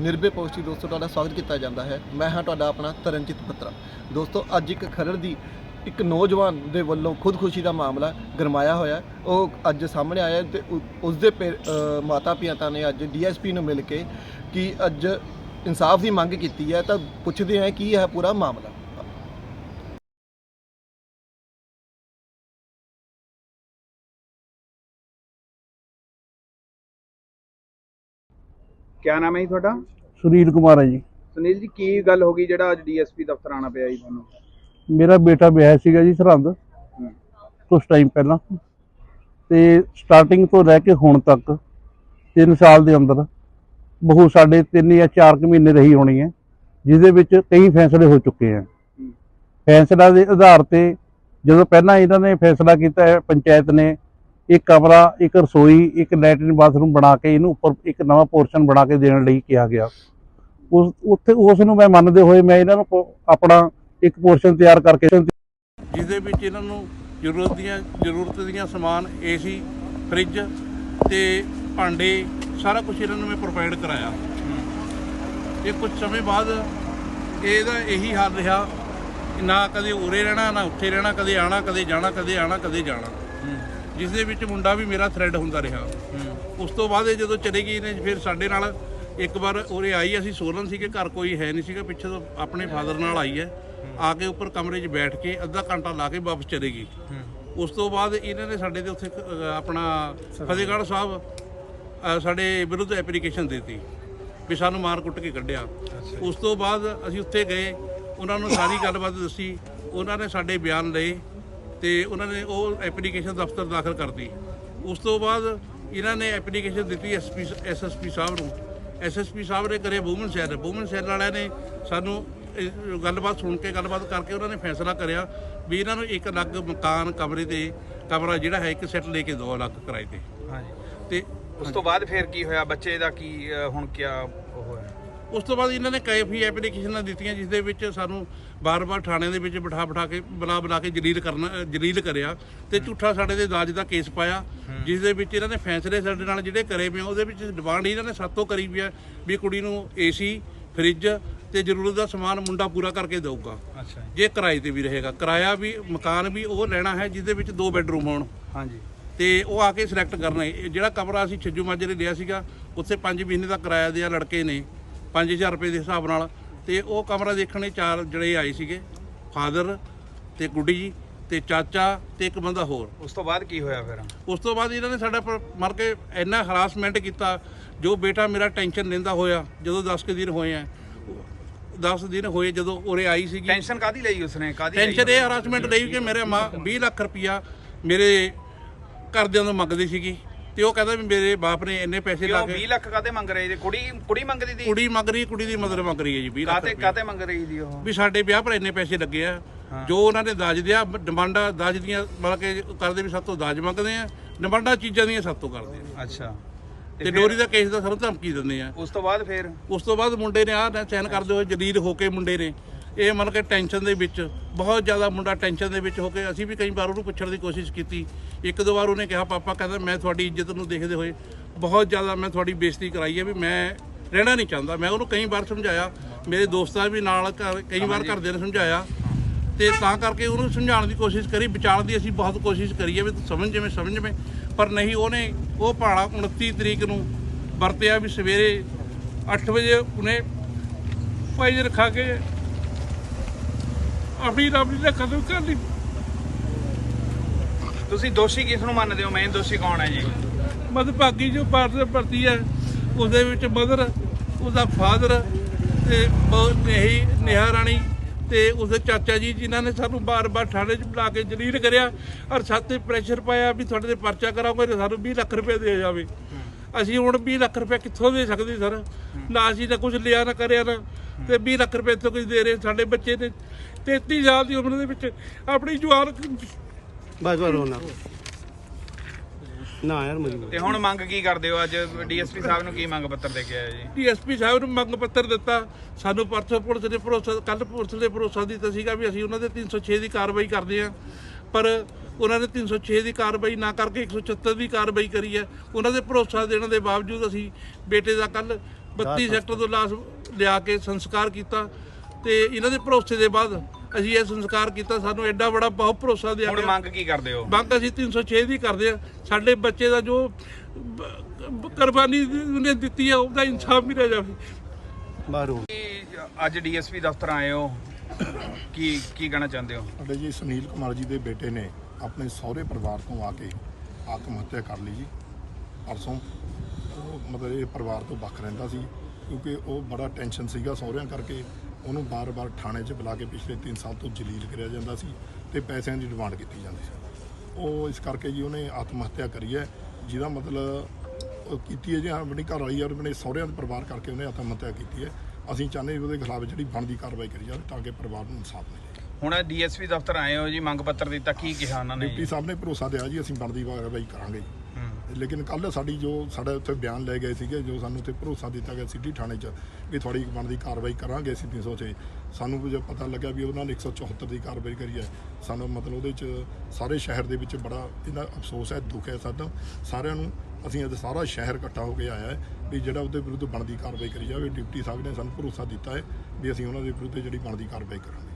ਨਿਰਭੇ ਪੋਸਟੀ ਦੋਸਤੋ, ਤੁਹਾਡਾ ਸਵਾਗਤ ਕੀਤਾ ਜਾਂਦਾ ਹੈ। ਮੈਂ ਹਾਂ ਤੁਹਾਡਾ ਆਪਣਾ ਤਰਨਜੀਤ ਪੱਤਰਾ। ਦੋਸਤੋ, ਅੱਜ ਇੱਕ ਖਰੜ ਦੀ ਇੱਕ ਨੌਜਵਾਨ ਦੇ ਵੱਲੋਂ ਖੁਦਕੁਸ਼ੀ ਦਾ ਮਾਮਲਾ ਗਰਮਾਇਆ ਹੋਇਆ ਉਹ ਅੱਜ ਸਾਹਮਣੇ ਆਇਆ ਹੈ ਤੇ ਉ- ਉਸ ਦੇ ਮਾਤਾ ਪਿਤਾ ਨੇ ਅੱਜ ਡੀਐਸਪੀ ਨੂੰ ਮਿਲ ਕੇ ਕਿ ਅੱਜ ਇਨਸਾਫ ਦੀ ਮੰਗ ਕੀਤੀ ਹੈ ਤਾਂ ਪੁੱਛਦੇ ਹਾਂ ਕੀ ਹੈ ਪੂਰਾ ਮਾਮਲਾ। ਕਿਆ ਨਾਮ ਹੈ ਜੀ ਤੁਹਾਡਾ? ਸੁਨੀਲ ਕੁਮਾਰ ਹੈ ਜੀ। ਸੁਨੀਲ ਜੀ ਕੀ ਗੱਲ ਹੋ ਗਈ ਜਿਹੜਾ ਅੱਜ ਡੀਐਸਪੀ ਦਫ਼ਤਰ ਆਣਾ ਪਿਆ ਜੀ ਤੁਹਾਨੂੰ? ਮੇਰਾ ਬੇਟਾ ਵਿਆਹ ਸੀਗਾ ਜੀ ਸਰਹੰਦ ਕੁਛ ਟਾਈਮ ਪਹਿਲਾਂ। ਤੇ ਸਟਾਰਟਿੰਗ ਤੋਂ ਲੈ ਕੇ ਹੁਣ ਤੱਕ 3 ਸਾਲ ਦੇ ਅੰਦਰ ਬਹੂ ਸਾਡੇ 3 ਜਾਂ 4 ਕੁ ਮਹੀਨੇ ਰਹੀ ਹੋਣੀ ਹੈ ਜਿਹਦੇ ਵਿੱਚ ਕਈ ਫੈਸਲੇ ਹੋ ਚੁੱਕੇ ਆ ਫੈਸਲਾ ਦੇ ਆਧਾਰ ਤੇ ਜਦੋਂ ਪਹਿਲਾਂ ਇਹਨਾਂ ਨੇ ਫੈਸਲਾ ਕੀਤਾ ਹੈ ਪੰਚਾਇਤ ਨੇ ਇੱਕ ਕਮਰਾ, ਇੱਕ ਰਸੋਈ, ਇੱਕ ਲੈਟਰਨ ਬਾਥਰੂਮ ਬਣਾ ਕੇ ਇਹਨੂੰ ਉੱਪਰ ਇੱਕ ਨਵਾਂ ਪੋਰਸ਼ਨ ਬਣਾ ਕੇ ਦੇਣ ਲਈ ਕਿਹਾ ਗਿਆ। ਉਸ, ਉੱਥੇ ਉਸ ਨੂੰ ਮੈਂ ਮੰਨਦੇ ਹੋਏ ਮੈਂ ਇਹਨਾਂ ਨੂੰ ਪੋ- ਆਪਣਾ ਇੱਕ ਪੋਰਸ਼ਨ ਤਿਆਰ ਕਰਕੇ ਜਿਹਦੇ ਵਿੱਚ ਇਹਨਾਂ ਨੂੰ ਜ਼ਰੂਰਤ ਦੀਆਂ ਜ਼ਰੂਰਤ ਦੀਆਂ ਸਮਾਨ, ਏਸੀ, ਫ੍ਰਿਜ ਤੇ ਭਾਂਡੇ, ਸਾਰਾ ਕੁਝ ਇਹਨਾਂ ਨੂੰ ਮੈਂ ਪ੍ਰੋਵਾਈਡ ਕਰਾਇਆ। ਇਹ ਕੁਝ ਸਮੇਂ ਬਾਅਦ ਇਹਦਾ ਇਹੀ ਹਾਲ ਰਿਹਾ ਨਾ ਕਦੇ ਉਰੇ ਰਹਿਣਾ, ਨਾ ਉੱਥੇ ਰਹਿਣਾ, ਕਦੇ ਆਣਾ ਕਦੇ ਜਾਣਾ, ਕਦੇ ਆਣਾ ਕਦੇ ਜਾਣਾ। ਜਿਸ ਦੇ ਵਿੱਚ ਮੁੰਡਾ ਵੀ ਮੇਰਾ ਥ੍ਰੈਡ ਹੁੰਦਾ ਰਿਹਾ। ਉਸ ਤੋਂ ਬਾਅਦ ਇਹ ਜਦੋਂ ਚਲੇ ਗਈ ਨੇ ਫਿਰ ਸਾਡੇ ਨਾਲ ਇੱਕ ਵਾਰ ਉਰੇ ਆਈ ਅਸੀਂ ਸੋਲਨ ਸੀਗੇ ਘਰ ਕੋਈ ਹੈ ਨਹੀਂ ਸੀਗਾ ਪਿੱਛੇ ਤੋਂ ਆਪਣੇ ਫਾਦਰ ਨਾਲ ਆਈ ਹੈ। ਆ ਕੇ ਉੱਪਰ ਕਮਰੇ 'ਚ ਬੈਠ ਕੇ ਅੱਧਾ ਘੰਟਾ ਲਾ ਕੇ ਵਾਪਸ ਚਲੇ ਗਈ। ਉਸ ਤੋਂ ਬਾਅਦ ਇਹਨਾਂ ਨੇ ਸਾਡੇ ਦੇ ਉੱਥੇ ਆਪਣਾ ਫਤਿਹਗੜ੍ਹ ਸਾਹਿਬ ਸਾਡੇ ਵਿਰੁੱਧ ਐਪਲੀਕੇਸ਼ਨ ਦਿੱਤੀ ਵੀ ਸਾਨੂੰ ਮਾਰ ਕੁੱਟ ਕੇ ਕੱਢਿਆ। ਉਸ ਤੋਂ ਬਾਅਦ ਅਸੀਂ ਉੱਥੇ ਗਏ ਉਹਨਾਂ ਨੂੰ ਸਾਰੀ ਗੱਲਬਾਤ ਦੱਸੀ ਉਹਨਾਂ ਨੇ ਸਾਡੇ ਬਿਆਨ ਲਏ। ਤੇ ਉਹਨਾਂ ਨੇ ਉਹ ਐਪਲੀਕੇਸ਼ਨ ਦਫ਼ਤਰ ਦਾਖਲ ਕਰਤੀ। ਉਸ ਤੋਂ ਬਾਅਦ ਇਹਨਾਂ ਨੇ ਐਪਲੀਕੇਸ਼ਨ ਦਿੱਤੀ ਐਸਪੀ ਐਸਐਸਪੀ ਸਾਹਿਬ ਨੂੰ। ਐਸਐਸਪੀ ਸਾਹਿਬ ਨੇ ਕਰੇ ਵੂਮਨ ਸੈੱਲ। ਵੂਮਨ ਸੈੱਲ ਵਾਲਿਆਂ ਨੇ ਸਾਨੂੰ ਗੱਲਬਾਤ ਸੁਣ ਕੇ ਗੱਲਬਾਤ ਕਰਕੇ ਉਹਨਾਂ ਨੇ ਫੈਸਲਾ ਕਰਿਆ ਵੀ ਇਹਨਾਂ ਨੂੰ ਇੱਕ ਅਲੱਗ ਮਕਾਨ ਕਮਰੇ ਤੇ ਕਮਰਾ ਜਿਹੜਾ ਹੈ ਇੱਕ ਸੈੱਟ ਲੈ ਕੇ 2 ਲੱਖ ਕਿਰਾਏ ਤੇ। ਹਾਂਜੀ। ਤੇ ਉਸ ਤੋਂ ਬਾਅਦ ਫਿਰ ਕੀ ਹੋਇਆ? ਬੱਚੇ ਦਾ ਕੀ ਹੁਣ ਉਹ ਹੋਇਆ? ਉਸ ਤੋਂ ਬਾਅਦ ਇਹਨਾਂ ਨੇ ਕਈ ਐਪਲੀਕੇਸ਼ਨਾਂ ਦਿੱਤੀਆਂ ਜਿਸ ਦੇ ਵਿੱਚ ਸਾਨੂੰ ਬਾਰ-ਬਾਰ ਥਾਣੇ ਦੇ ਵਿੱਚ ਬਿਠਾ ਬਿਠਾ ਕੇ ਬੁਲਾ ਬੁਲਾ ਕੇ ਜਲੀਲ ਕਰਨਾ ਜਲੀਲ ਕਰਿਆ ਤੇ ਝੂਠਾ ਸਾਡੇ ਦੇ ਦਾਜ ਦਾ ਕੇਸ ਪਾਇਆ ਜਿਸ ਦੇ ਵਿੱਚ ਇਹਨਾਂ ਨੇ ਫੈਸਲੇ ਸਾਡੇ ਨਾਲ ਜਿਹੜੇ ਕਰੇ ਪਏ ਆ, ਉਹਦੇ ਵਿੱਚ ਡਿਮਾਂਡ ਇਹਨਾਂ ਨੇ ਸਾਤੋਂ ਕਰੀ ਵੀ ਹੈ ਵੀ ਕੁੜੀ ਨੂੰ ਏਸੀ ਫ੍ਰਿਜ ਤੇ ਜ਼ਰੂਰਤ ਦਾ ਸਮਾਨ ਮੁੰਡਾ ਪੂਰਾ ਕਰਕੇ ਦੇਊਗਾ। ਅੱਛਾ ਜੇ। ਕਿਰਾਏ ਤੇ ਵੀ ਰਹੇਗਾ। ਕਿਰਾਇਆ ਵੀ ਮਕਾਨ ਵੀ ਉਹ ਲੈਣਾ ਹੈ ਜਿਸ ਦੇ ਵਿੱਚ ਦੋ ਬੈੱਡਰੂਮ ਹੋਣ। ਹਾਂਜੀ। ਤੇ ਉਹ ਆ ਕੇ ਸਿਲੈਕਟ ਕਰਨਾ। ਜਿਹੜਾ ਕਮਰਾ ਅਸੀਂ ਛੱਜੂ ਮਾਜਰੇ ਲਿਆ ਸੀਗਾ ਉੱਥੇ 5 ਮਹੀਨੇ ਦਾ ਕਿਰਾਇਆ ਦਿਆ ਲੜਕੇ ਨੇ। 5000 ਰੁਪਏ ਦੇ ਹਿਸਾਬ ਨਾਲ ਤੇ ਉਹ ਕਮਰਾ ਦੇਖਣੇ ਚਾਰ ਜਿਹੜੇ ਆਏ ਸੀਗੇ ਫਾਦਰ ਤੇ ਗੁੱਡੀ ਜੀ ਤੇ ਚਾਚਾ ਤੇ ਇੱਕ ਬੰਦਾ ਹੋਰ। ਉਸ ਤੋਂ ਬਾਅਦ ਕੀ ਹੋਇਆ ਫਿਰ? ਉਸ ਤੋਂ ਬਾਅਦ ਇਹਨਾਂ ਨੇ ਸਾਡਾ ਪਰ ਮਰ ਕੇ ਇੰਨਾ ਹਰਾਸਮੈਂਟ ਕੀਤਾ ਜੋ ਬੇਟਾ ਮੇਰਾ ਟੈਨਸ਼ਨ ਲੈਂਦਾ ਹੋਇਆ ਜਦੋਂ 10 ਕੁ ਦਿਨ ਹੋਏ ਆ 10 ਦਿਨ ਹੋਏ ਜਦੋਂ ਉਰੇ ਆਈ ਸੀਗੀ। ਟੈਨਸ਼ਨ ਕਾਦੀ ਲਈ ਉਸਨੇ? ਕਾਦੀ ਟੈਨਸ਼ਨ ਇਹ ਹਰਾਸਮੈਂਟ ਲਈ ਕਿ ਮੇਰੇ ਮਾਂ 20 ਲੱਖ ਰੁਪਇਆ ਮੇਰੇ ਘਰਦਿਆਂ ਤੋਂ ਮੰਗਦੀ ਸੀਗੀ। ਤੇ ਉਹ ਕਹਿੰਦਾ ਵੀ ਮੇਰੇ ਬਾਪ ਨੇ ਇੰਨੇ ਪੈਸੇ ਲਾ ਕਿਉਂ 20 ਕੇ ਲੱਖ ਕਾਦੇ ਮੰਗ ਰਹੇ ਜੀ? ਕੁੜੀ ਕੁੜੀ ਮੰਗਦੀ ਸੀ? ਕੁੜੀ ਮੰਗ ਰਹੀ ਕੁੜੀ ਦੀ ਮਦਰ ਮੰਗ ਰਹੀ ਹੈ ਜੀ 20 ਲੱਖ ਕਾਤੇ ਕਾਤੇ ਮੰਗ ਰਹੀ ਸੀ ਉਹ? ਵੀ ਸਾਡੇ ਵਿਆਹ ਪਰ ਇੰਨੇ ਪੈਸੇ ਲੱਗੇ ਆ। ਜੋ ਉਹਨਾਂ ਨੇ ਦਾਜ ਦਿਆ ਡਿਮਾਂਡਾਂ ਦਾਜ ਦੀਆਂ ਮਤਲਬ ਕਿ ਕਰਦੇ ਵੀ ਸਾਤੋਂ ਦਾਜ ਮੰਗਦੇ ਆ ਡਿਮਾਂਡਾਂ ਚੀਜ਼ਾਂ ਦੀਆਂ ਸਾਤੋਂ ਕਰਦੇ ਆ। ਅੱਛਾ। ਤੇ ਡੋਰੀ ਦਾ ਕੇਸ ਦਾ ਸਾਨੂੰ ਧਮਕੀ ਦਿੰਦੇ ਆ। ਉਸ ਤੋਂ ਬਾਅਦ ਫਿਰ? ਉਸ ਤੋਂ ਬਾਅਦ ਮੁੰਡੇ ਨੇ ਆਹ ਚੈਨ ਕਰਦੇ ਹੋਏ ਜਲੀਲ ਹੋ ਕੇ ਮੁੰਡੇ ਨੇ ਇਹ ਮਤਲਬ ਕਿ ਟੈਨਸ਼ਨ ਦੇ ਵਿੱਚ, ਬਹੁਤ ਜ਼ਿਆਦਾ ਮੁੰਡਾ ਟੈਨਸ਼ਨ ਦੇ ਵਿੱਚ ਹੋ ਕੇ ਅਸੀਂ ਵੀ ਕਈ ਵਾਰ ਉਹਨੂੰ ਪੁੱਛਣ ਦੀ ਕੋਸ਼ਿਸ਼ ਕੀਤੀ। ਇੱਕ ਦੋ ਵਾਰ ਉਹਨੇ ਕਿਹਾ, ਪਾਪਾ, ਕਹਿੰਦਾ ਮੈਂ ਤੁਹਾਡੀ ਇੱਜ਼ਤ ਨੂੰ ਦੇਖਦੇ ਹੋਏ ਬਹੁਤ ਜ਼ਿਆਦਾ ਮੈਂ ਤੁਹਾਡੀ ਬੇਇੱਜ਼ਤੀ ਕਰਾਈ ਹੈ ਵੀ ਮੈਂ ਰਹਿਣਾ ਨਹੀਂ ਚਾਹੁੰਦਾ। ਮੈਂ ਉਹਨੂੰ ਕਈ ਵਾਰ ਸਮਝਾਇਆ, ਮੇਰੇ ਦੋਸਤਾਂ ਵੀ ਨਾਲ ਘਰ- ਕਈ ਵਾਰ ਘਰਦਿਆਂ ਨੇ ਸਮਝਾਇਆ ਤੇ ਤਾਂ ਕਰਕੇ ਉਹਨੂੰ ਸਮਝਾਉਣ ਦੀ ਕੋਸ਼ਿਸ਼ ਕਰੀ ਵਿਚਾਰਨ ਦੀ ਅਸੀਂ ਬਹੁਤ ਕੋਸ਼ਿਸ਼ ਕਰੀ ਹੈ ਵੀ ਤੂੰ ਸਮਝ ਜਿਵੇਂ ਸਮਝ ਜਿਵੇਂ ਪਰ ਨਹੀਂ ਉਹਨੇ ਉਹ ਭਾੜਾ 29 ਤਰੀਕ ਨੂੰ ਵਰਤਿਆ ਵੀ ਸਵੇਰੇ 8 ਵਜੇ ਉਹਨੇ ਫਾਈਜ਼ ਰਖਾ ਕੇ ਆਪਣੀ ਰਾਬੜੀ ਦਾ ਖਤਮ ਕਰ ਲਈ ਤੁਸੀਂ ਦੋਸ਼ੀ ਕਿਸ ਨੂੰ ਮੰਨਦੇ ਹੋ? ਮੇਨ ਦੋਸ਼ੀ ਕੌਣ ਹੈ ਜੀ? ਮਦਭਾਗੀ ਜੋ ਭਾਰਤ ਦੇ ਭਰਤੀ ਹੈ ਉਹਦੇ ਵਿੱਚ ਮਦਰ ਉਹਦਾ ਫਾਦਰ ਤੇ ਇਹੀ ਨੇਹਾ ਰਾਣੀ ਤੇ ਉਹਦੇ ਚਾਚਾ ਜੀ ਜਿਨ੍ਹਾਂ ਨੇ ਸਾਨੂੰ ਬਾਰ-ਬਾਰ ਥਾਣੇ 'ਚ ਬੁਲਾ ਕੇ ਜਲੀਲ ਕਰਿਆ ਔਰ ਸਾਤੇ ਪ੍ਰੈਸ਼ਰ ਪਾਇਆ ਵੀ ਤੁਹਾਡੇ ਤੇ ਪਰਚਾ ਕਰਾਂਗੇ ਤੇ ਸਾਨੂੰ 20 ਲੱਖ ਰੁਪਏ ਦੇ ਜਾਵੇ। ਅਸੀਂ ਹੁਣ 20 ਲੱਖ ਰੁਪਏ ਕਿੱਥੋਂ ਦੇ ਸਕਦੇ ਸਰ? ਨਾ ਅਸੀਂ ਤਾਂ ਕੁਝ ਲਿਆ ਨਾ ਕਰਿਆ ਨਾ। ਤੇ 20 ਲੱਖ ਰੁਪਏ ਤੋਂ ਕੁਝ ਦੇ ਰਹੇ ਸਾਡੇ ਬੱਚੇ ਨੇ। 33 ਸਾਲ ਦੀ ਉਮਰ ਦੇ ਵਿੱਚ ਆਪਣੀ ਜਵਾਨ ਬਸ ਬਸ ਰੋਣਾ। ਨਾ ਯਾਰ ਮਜਬੂਰ। ਤੇ ਹੁਣ ਮੰਗ ਕੀ ਕਰਦੇ ਹੋ ਅੱਜ? ਡੀਐਸਪੀ ਸਾਹਿਬ ਨੂੰ ਕੀ ਮੰਗ ਪੱਤਰ ਦੇ ਕੇ ਆਏ ਜੀ? ਡੀਐਸਪੀ ਸਾਹਿਬ ਨੂੰ ਮੰਗ ਪੱਤਰ ਦਿੱਤਾ। ਸਾਨੂੰ ਪਰਸੋਂ ਪੁਲਿਸ ਨੇ ਭਰੋਸਾ ਕੱਲ ਪੁਲਿਸ ਨੇ ਭਰੋਸਾ ਦਿੱਤਾ ਸੀਗਾ ਵੀ ਅਸੀਂ ਉਹਨਾਂ ਦੇ 306 ਦੀ ਕਾਰਵਾਈ ਕਰਦੇ ਹਾਂ। ਪਰ ਉਹਨਾਂ ਨੇ 306 ਦੀ ਕਾਰਵਾਈ ਨਾ ਕਰਕੇ 176 ਦੀ ਕਾਰਵਾਈ ਕਰੀ ਹੈ। ਉਹਨਾਂ ਦੇ ਭਰੋਸਾ ਦੇਣ ਦੇ ਬਾਵਜੂਦ ਅਸੀਂ ਬੇਟੇ ਦਾ ਕੱਲ 32 ਸੈਕਟਰ ਤੋਂ ਲਾਸ਼ ਲਿਆ ਕੇ ਸੰਸਕਾਰ ਕੀਤਾ। ਤੇ ਇਹਨਾਂ ਦੇ ਭਰੋਸੇ ਦੇ ਬਾਅਦ ਅਸੀਂ ਇਹ ਸੰਸਕਾਰ ਕੀਤਾ। ਸਾਨੂੰ ਐਡਾ ਬੜਾ ਬਹੁਤ ਭਰੋਸਾ ਦਿਆ ਹੁਣ ਗਿਆ। ਮੰਗ ਕੀ ਕਰਦੇ ਹੋ? ਮੰਗ ਅਸੀਂ 306 ਦੀ ਕਰਦੇ ਆ ਸਾਡੇ ਬੱਚੇ ਦਾ ਜੋ ਬ- ਕੁਰਬਾਨੀ ਉਹਨੇ ਦਿੱਤੀ ਆ ਉਹਦਾ ਇਨਸਾਫ ਮਿਲਿਆ ਜਾਵੇ। ਬਾਹਰੋਂ। ਕੀ ਅੱਜ ਡੀਐਸਪੀ ਦਫ਼ਤਰ ਆਏ ਹੋ? ਕੀ ਕੀ ਕਹਿਣਾ ਚਾਹੁੰਦੇ ਹੋ? ਸਾਡੇ ਜੀ ਸੁਨੀਲ ਕੁਮਾਰ ਜੀ ਦੇ ਬੇਟੇ ਨੇ ਆਪਣੇ ਸਹੁਰੇ ਪਰਿਵਾਰ ਤੋਂ ਆ ਕੇ ਆਤਮ ਹੱਤਿਆ ਕਰ ਲਈ ਜੀ ਪਰਸੋਂ। ਉਹ ਮਤਲਬ ਇਹ ਪਰਿਵਾਰ ਤੋਂ ਵੱਖ ਰਹਿੰਦਾ ਸੀ ਕਿਉਂਕਿ ਉਹ ਬੜਾ ਟੈਨਸ਼ਨ ਸੀਗਾ ਸਹੁਰਿਆਂ ਕਰਕੇ। ਉਹਨੂੰ ਬਾਰ-ਬਾਰ ਥਾਣੇ 'ਚ ਬੁਲਾ ਕੇ ਪਿਛਲੇ 3 ਸਾਲ ਤੋਂ ਜਲੀਲ ਕਰਿਆ ਜਾਂਦਾ ਸੀ ਤੇ ਪੈਸਿਆਂ ਦੀ ਡਿਮਾਂਡ ਕੀਤੀ ਜਾਂਦੀ ਸੀ। ਉਹ ਇਸ ਕਰਕੇ ਜੀ ਉਹਨੇ ਆਤਮ ਹੱਤਿਆ ਕਰੀ ਹੈ ਜਿਹਦਾ ਮਤਲਬ ਕੀਤੀ ਹੈ ਜੀ ਆਪਣੀ ਘਰ ਵਾਲੀ ਔਰ ਆਪਣੇ ਸਹੁਰਿਆਂ ਦੇ ਪਰਿਵਾਰ ਕਰਕੇ ਉਹਨੇ ਆਤਮ ਹੱਤਿਆ ਕੀਤੀ ਹੈ। ਅਸੀਂ ਚਾਹੁੰਦੇ ਉਹਦੇ ਖਿਲਾਫ ਜਿਹੜੀ ਬਣਦੀ ਕਾਰਵਾਈ ਕਰੀ ਜਾਵੇ ਤਾਂ ਕਿ ਪਰਿਵਾਰ ਨੂੰ ਇਨਸਾਫ ਮਿਲੇ। ਹੁਣ ਡੀਐਸਪੀ ਦਫ਼ਤਰ ਆਏ ਹੋ ਜੀ ਮੰਗ ਪੱਤਰ ਦਿੱਤਾ ਕੀ ਕਿਹਾ ਉਹਨਾਂ ਨੇ? ਡਿਪਟੀ ਸਾਹਿਬ ਨੇ ਭਰੋਸਾ ਦਿਆ ਜੀ ਅਸੀਂ ਬਣਦੀ ਕਾਰਵਾਈ ਕਰਾਂਗੇ। ਲੇਕਿਨ ਕੱਲ ਸਾਡੀ ਜੋ ਸਾਡਾ ਉੱਥੇ ਬਿਆਨ ਲੈ ਗਏ ਸੀਗੇ, ਜੋ ਸਾਨੂੰ ਉੱਥੇ ਭਰੋਸਾ ਦਿੱਤਾ ਗਿਆ ਸਿੱਧੀ ਥਾਣੇ 'ਚ ਵੀ ਤੁਹਾਡੀ ਬਣਦੀ ਕਾਰਵਾਈ ਕਰਾਂਗੇ ਅਸੀਂ 306 ਸਾਨੂੰ ਜੋ ਪਤਾ ਲੱਗਾ ਵੀ ਉਹਨਾਂ ਨੇ 174 ਦੀ ਕਾਰਵਾਈ ਕਰੀ ਹੈ, ਸਾਨੂੰ ਮਤਲਬ ਉਹਦੇ 'ਚ ਸਾਰੇ ਸ਼ਹਿਰ ਦੇ ਵਿੱਚ ਬੜਾ ਇਹਦਾ ਅਫਸੋਸ ਹੈ, ਦੁੱਖ ਹੈ ਸਾਡਾ। ਸਾਰਿਆਂ ਨੂੰ ਅਸੀਂ ਅੱਜ ਸਾਰਾ ਸ਼ਹਿਰ ਇਕੱਠਾ ਹੋ ਕੇ ਆਇਆ ਹੈ ਵੀ ਜਿਹੜਾ ਉਹਦੇ ਵਿਰੁੱਧ ਬਣਦੀ ਕਾਰਵਾਈ ਕਰੀ ਜਾਵੇ। ਡਿਪਟੀ ਸਾਹਿਬ ਨੇ ਸਾਨੂੰ ਭਰੋਸਾ ਦਿੱਤਾ ਹੈ ਵੀ ਅਸੀਂ ਉਹਨਾਂ ਦੇ ਵਿਰੁੱਧ ਜਿਹੜੀ ਬਣਦੀ ਕਾਰਵਾਈ ਕਰਾਂਗੇ।